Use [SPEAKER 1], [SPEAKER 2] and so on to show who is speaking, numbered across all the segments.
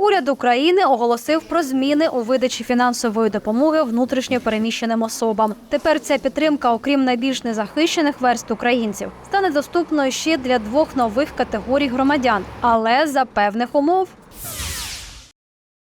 [SPEAKER 1] Уряд України оголосив про зміни у видачі фінансової допомоги внутрішньо переміщеним особам. Тепер ця підтримка, окрім найбільш незахищених верст українців, стане доступною ще для двох нових категорій громадян, але за певних умов.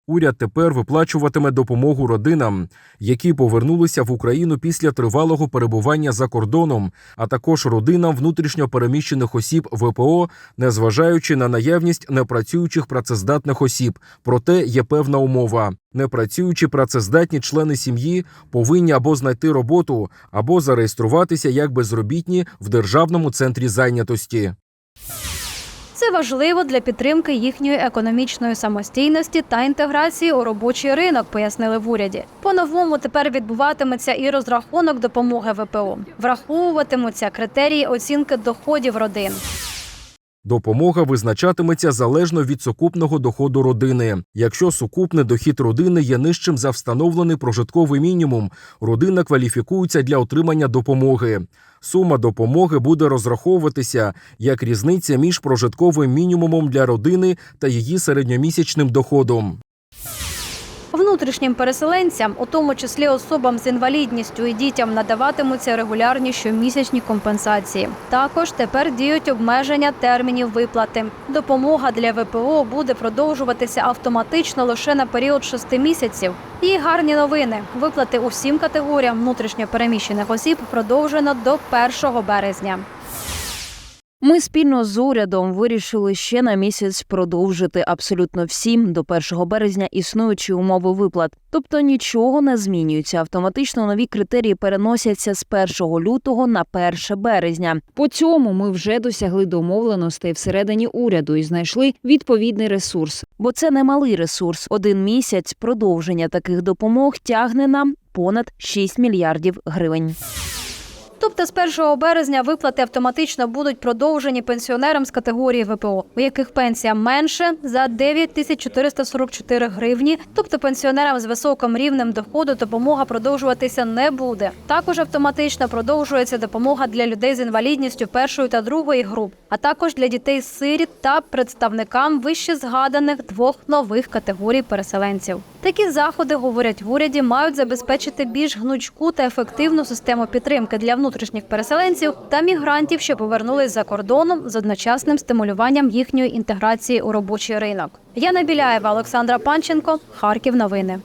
[SPEAKER 2] Уряд тепер виплачуватиме допомогу родинам, які повернулися в Україну після тривалого перебування за кордоном, а також родинам внутрішньо переміщених осіб ВПО, незважаючи на наявність непрацюючих працездатних осіб. Проте є певна умова: непрацюючі працездатні члени сім'ї повинні або знайти роботу, або зареєструватися як безробітні в державному центрі зайнятості.
[SPEAKER 1] Важливо для підтримки їхньої економічної самостійності та інтеграції у робочий ринок, пояснили в уряді. По-новому тепер відбуватиметься і розрахунок допомоги ВПО. Враховуватимуться критерії оцінки доходів родин.
[SPEAKER 2] Допомога визначатиметься залежно від сукупного доходу родини. Якщо сукупний дохід родини є нижчим за встановлений прожитковий мінімум, родина кваліфікується для отримання допомоги. Сума допомоги буде розраховуватися як різниця між прожитковим мінімумом для родини та її середньомісячним доходом.
[SPEAKER 1] Внутрішнім переселенцям, у тому числі особам з інвалідністю і дітям, надаватимуться регулярні щомісячні компенсації. Також тепер діють обмеження термінів виплати. Допомога для ВПО буде продовжуватися автоматично лише на період шести місяців. І гарні новини: виплати усім категоріям внутрішньо переміщених осіб продовжено до 1 березня.
[SPEAKER 3] Ми спільно з урядом вирішили ще на місяць продовжити абсолютно всім до 1 березня існуючі умови виплат. Тобто нічого не змінюється. Автоматично нові критерії переносяться з 1 лютого на 1 березня. По цьому ми вже досягли домовленостей всередині уряду і знайшли відповідний ресурс. Бо це не малий ресурс. Один місяць продовження таких допомог тягне нам понад 6 мільярдів гривень.
[SPEAKER 1] Тобто з 1 березня виплати автоматично будуть продовжені пенсіонерам з категорії ВПО, у яких пенсія менше за 9 тисяч 444 гривні. Тобто пенсіонерам з високим рівнем доходу допомога продовжуватися не буде. Також автоматично продовжується допомога для людей з інвалідністю першої та другої груп, а також для дітей сиріт та представникам вище згаданих двох нових категорій переселенців. Такі заходи, говорять в уряді, мають забезпечити більш гнучку та ефективну систему підтримки для внутрішніх переселенців та мігрантів, що повернулись за кордоном з одночасним стимулюванням їхньої інтеграції у робочий ринок. Яна Біляєва, Олександра Панченко, Харків. Новини.